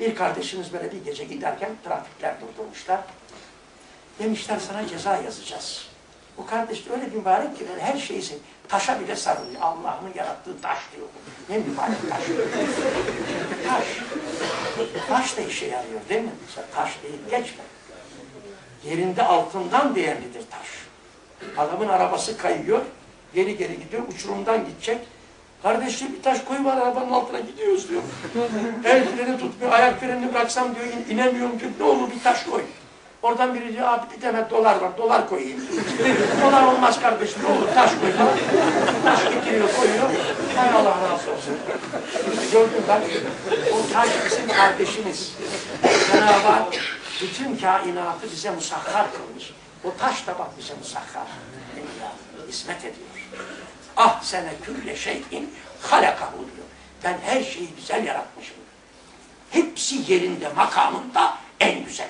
Bir kardeşimiz böyle bir gece giderken trafikler durdurmuşlar. Demişler sana ceza yazacağız. Bu kardeş de öyle mübarek ki her şeyi sev- taşa bile sarılıyor. Allah'ın yarattığı taş diyor. Ne mübarek taş. taş. Taş da işe yarıyor değil mi? Mesela taş değil geçme. Yerinde altından değerlidir taş. Adamın arabası kayıyor. Geri geri gidiyor. Uçurumdan gidecek. Kardeşim bir taş koy var arabanın altına gidiyoruz diyor. El freni tutmuyor. Ayak frenini bıraksam diyor in- inemiyorum diyor. Ne olur bir taş koy. Oradan biri diyor abi bir tane dolar var. Dolar koyayım. dolar olmaz kardeşim ne olur taş koy falan. Taş getiriyor koyuyor. Hay Allah razı olsun. İşte gördün bak. O taş bizim kardeşimiz. Cenab-ı Hak bütün kainatı bize musakhar kılmış. O taş da bak bize musakhar. Dünya hizmet ediyor. Ah sene külle şeyin halakahu diyor. Ben her şeyi güzel yaratmışım. Hepsi yerinde, makamında en güzel.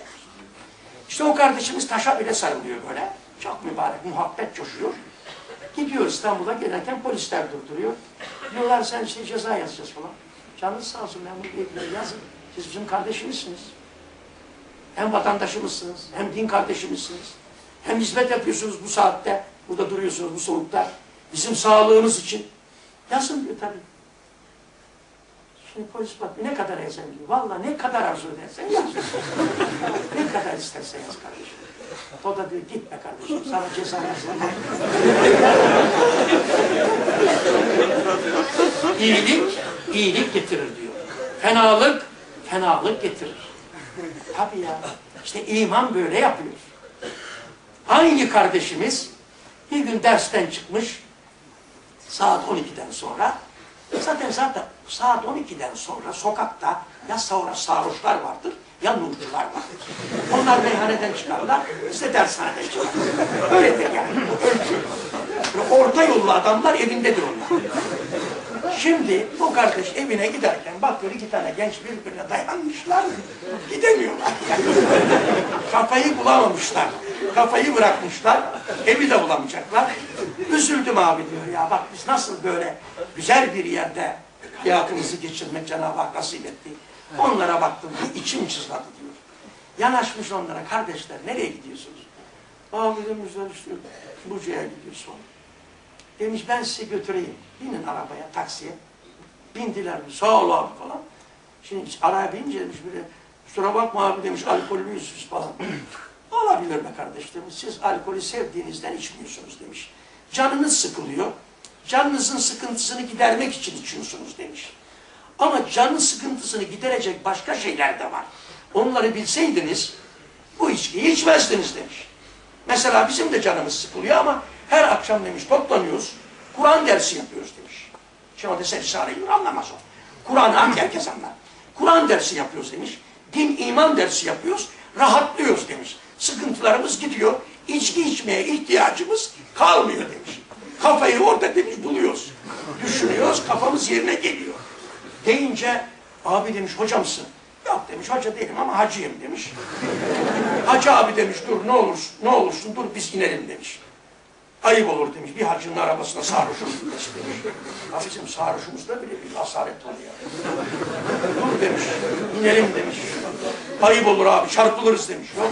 İşte o kardeşimiz taşa bile sarılıyor böyle. Çok mübarek, muhabbet coşuyor. Gidiyor İstanbul'a gelirken polisler durduruyor. Diyorlar sen işte ceza yazacağız falan. Canınız sağ olsun memur bey yazın. Siz bizim kardeşimizsiniz. Hem vatandaşımızsınız, hem din kardeşimizsiniz. Hem hizmet yapıyorsunuz bu saatte. Burada duruyorsunuz bu soğukta. Bizim sağlığımız için. Yazın diyor tabii. Şimdi polis bak ne kadar yazayım diyor. Valla ne kadar arzu edersen yaz. ne kadar istersen yaz kardeşim. O da diyor gitme kardeşim sana ceza yazmam. İyilik, iyilik getirir diyor. Fenalık, fenalık getirir. Tabii ya. İşte iman böyle yapıyor. Hangi kardeşimiz bir gün dersten çıkmış saat 12'den sonra zaten zaten saat 12'den sonra sokakta ya sonra sarhoşlar vardır ya nurcular vardır. Onlar meyhaneden çıkarlar, işte dershaneden çıkarlar. Öyledir yani. Orta yollu adamlar evindedir onlar. Şimdi bu kardeş evine giderken bakıyor iki tane genç birbirine dayanmışlar. Gidemiyorlar. Yani. Kafayı bulamamışlar. Kafayı bırakmışlar. Evi de bulamayacaklar. Üzüldüm abi diyor ya bak biz nasıl böyle güzel bir yerde hayatımızı geçirmek Cenab-ı Hak nasip etti. Onlara baktım içim çızladı diyor. Yanaşmış onlara kardeşler nereye gidiyorsunuz? Abi demişler işte Buca'ya gidiyoruz falan. Demiş ben sizi götüreyim. Binin arabaya, taksiye. Bindiler mi? Sağ ol abi falan. Şimdi araya binince demiş biri, kusura bakma abi demiş, alkollüyüz falan. Olabilir be kardeş demiş, siz alkolü sevdiğinizden içmiyorsunuz demiş. Canınız sıkılıyor. Canınızın sıkıntısını gidermek için içiyorsunuz demiş. Ama canın sıkıntısını giderecek başka şeyler de var. Onları bilseydiniz bu içkiyi içmezdiniz demiş. Mesela bizim de canımız sıkılıyor ama her akşam demiş toplanıyoruz. Kur'an dersi yapıyoruz demiş. Şimdi dese Risale-i anlamaz o. Kur'an'ı hangi herkes anlar. Kur'an dersi yapıyoruz demiş. Din, iman dersi yapıyoruz. Rahatlıyoruz demiş. Sıkıntılarımız gidiyor. İçki içmeye ihtiyacımız kalmıyor demiş. Kafayı orada demiş buluyoruz. Düşünüyoruz kafamız yerine geliyor. Deyince abi demiş hocamsın. Yok demiş hoca değilim ama hacıyım demiş. Hacı abi demiş dur ne olur ne olursun dur biz inelim demiş. Ayıp olur demiş bir hacının arabasına sarhoşum demiş. Ya bizim sarhoşumuzda bile bir asalet var ya. dur demiş inelim demiş. Ayıp olur abi çarpılırız demiş. Yok.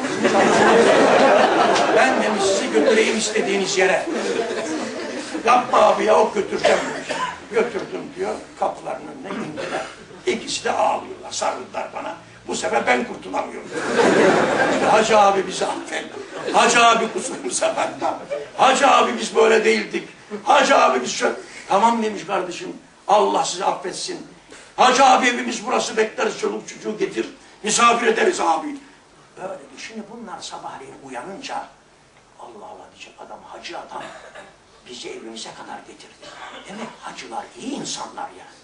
Ben demiş sizi götüreyim istediğiniz yere. Yapma abi ya o götüreceğim demiş. Götürdüm diyor kapıların önüne indiler. İkisi de ağlıyorlar sarıldılar bana. Bu sefer ben kurtulamıyorum. Hacı abi bizi affet. Hacı abi kusurumuza bakma. Hacı abi biz böyle değildik. Hacı abi biz şöyle... Tamam demiş kardeşim. Allah sizi affetsin. Hacı abi evimiz burası bekleriz çoluk çocuğu getir. Misafir ederiz abi. Böyle bir şimdi bunlar sabahleyin uyanınca Allah Allah diyecek adam hacı adam bizi evimize kadar getirdi. Demek hacılar iyi insanlar yani.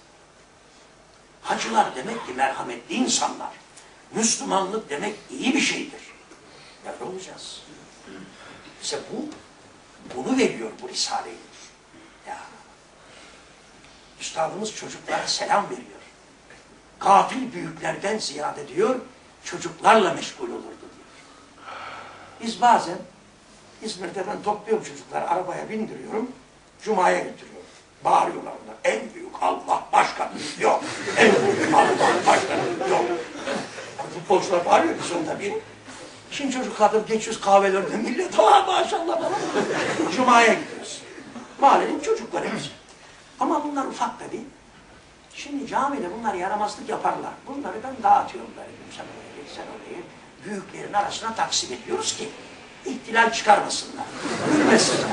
Hacılar demek ki merhametli insanlar. Müslümanlık demek iyi bir şeydir. Böyle olacağız. Bize bu, bunu veriyor bu Risale-i. Ya. Üstadımız çocuklara selam veriyor. Gafil büyüklerden ziyade diyor, çocuklarla meşgul olurdu diyor. Biz bazen İzmir'de ben topluyorum çocukları, arabaya bindiriyorum, Cuma'ya götürüyorum. Bağırıyorlar onlar. En büyük Allah başka yok. En büyük Allah başka yok. futbolcular bağırıyor biz onda bir. Şimdi çocuklar geçiyoruz kahvelerde millet ha maşallah falan. Cuma'ya gidiyoruz. Mahallenin çocukları biz. Ama bunlar ufak tabii. Şimdi camide bunlar yaramazlık yaparlar. Bunları ben dağıtıyorum böyle. Sen oraya git, sen oraya git. Büyüklerin arasına taksim ediyoruz ki ihtilal çıkarmasınlar. Gülmesinler.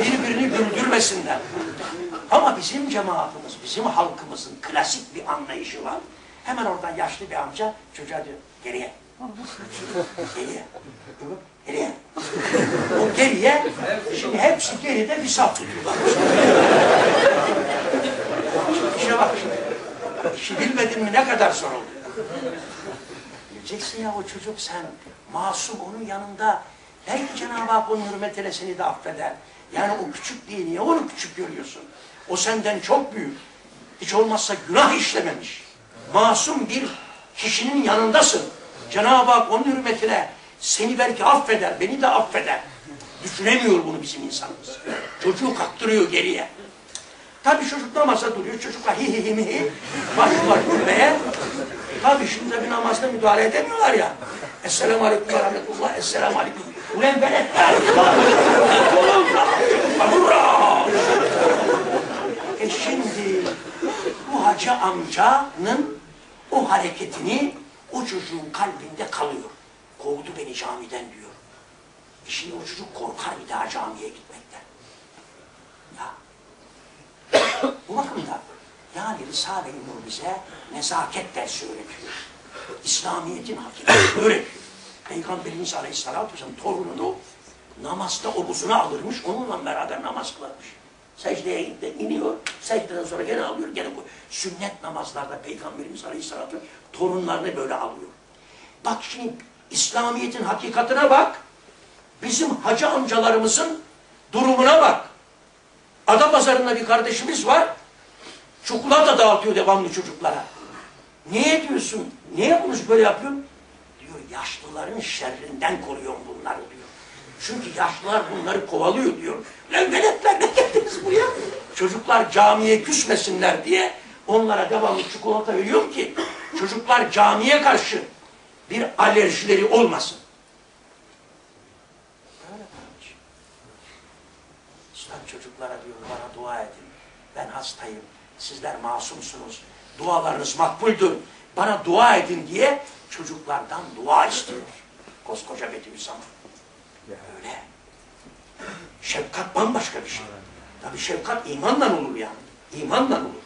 Birbirini güldürmesinler. Ama bizim cemaatimiz, bizim halkımızın klasik bir anlayışı var. Hemen oradan yaşlı bir amca çocuğa diyor, geriye. Geriye. Geriye. O geriye, şimdi hepsi geride bir saf tutuyorlar. İşe bak şimdi. İşi bilmedin mi ne kadar zor oluyor. Bileceksin ya o çocuk sen masum onun yanında belki Cenab-ı Hak onun hürmetine seni de affeder. Yani o küçük diye niye onu küçük görüyorsun? O senden çok büyük. Hiç olmazsa günah işlememiş. Masum bir kişinin yanındasın. Cenab-ı Hak onun hürmetine seni belki affeder, beni de affeder. Düşünemiyor bunu bizim insanımız. Çocuğu kaktırıyor geriye. Tabii çocuk namaza duruyor. Çocuklar hi hi hi hi. Başlıyorlar gülmeye. Tabii şimdi bir namazda müdahale edemiyorlar ya. Esselamu aleyküm ve rahmetullah. Esselamu aleyküm. Ulan veletler. Oğlum da. Hurra. E şimdi bu hacı amcanın o hareketini o çocuğun kalbinde kalıyor. Kovdu beni camiden diyor. E şimdi o çocuk korkar bir daha camiye gitmekten. Ya bu bakımdan yani Risale-i Nur bize nezaket dersi öğretiyor. İslamiyet'in hakikatini öğretiyor. Peygamberimiz Aleyhisselatü Vesselam torununu namazda omuzuna alırmış, onunla beraber namaz kılarmış. Secdeye indi- iniyor, secdeden sonra gene alıyor, gene bu. Sünnet namazlarda Peygamberimiz Aleyhisselatü torunlarını böyle alıyor. Bak şimdi İslamiyet'in hakikatine bak, bizim hacı amcalarımızın durumuna bak. Adapazarı'nda bir kardeşimiz var. Çikolata dağıtıyor devamlı çocuklara. Niye diyorsun? Niye bunu böyle yapıyorsun? Diyor yaşlıların şerrinden koruyorum bunları diyor. Çünkü yaşlılar bunları kovalıyor diyor. Lan veletler ne geldiniz buraya? Çocuklar camiye küsmesinler diye onlara devamlı çikolata veriyorum ki çocuklar camiye karşı bir alerjileri olmasın. Böyle kardeşim. Üstad çocuklara diyor bana dua edin. Ben hastayım. Sizler masumsunuz. Dualarınız makbuldür. Bana dua edin diye çocuklardan dua istiyor. Koskoca Bediüzzaman. Öyle. Şefkat bambaşka bir şey. Tabii şefkat imanla olur yani. İmanla olur.